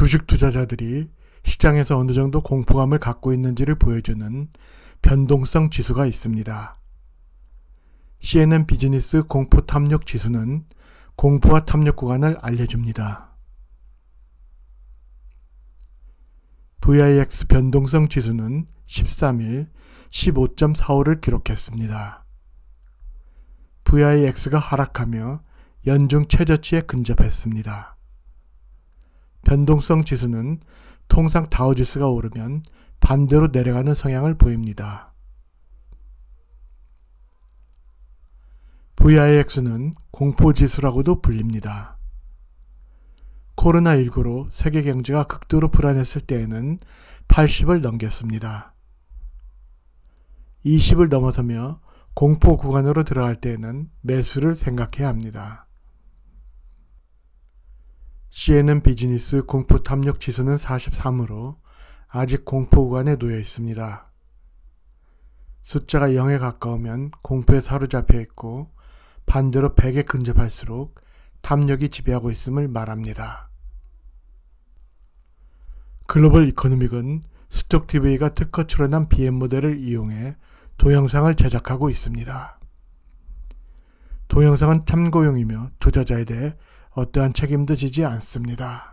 주식 투자자들이 시장에서 어느 정도 공포감을 갖고 있는지를 보여주는 변동성 지수가 있습니다. CNN 비즈니스 공포 탐욕 지수는 공포와 탐욕 구간을 알려줍니다. VIX 변동성 지수는 13일 15.45를 기록했습니다. VIX가 하락하며 연중 최저치에 근접했습니다. 변동성 지수는 통상 다우지수가 오르면 반대로 내려가는 성향을 보입니다. VIX는 공포지수라고도 불립니다. 코로나19로 세계 경제가 극도로 불안했을 때에는 80을 넘겼습니다. 20을 넘어서며 공포 구간으로 들어갈 때에는 매수를 생각해야 합니다. CNN 비즈니스 공포 탐욕 지수는 43으로 아직 공포 구간에 놓여 있습니다. 숫자가 0에 가까우면 공포에 사로잡혀 있고 반대로 100에 근접할수록 탐욕이 지배하고 있음을 말합니다. 글로벌 이코노믹은 스톡TV가 특허 출원한 BM 모델을 이용해 동영상을 제작하고 있습니다. 동영상은 참고용이며 투자자에 대해 어떠한 책임도 지지 않습니다.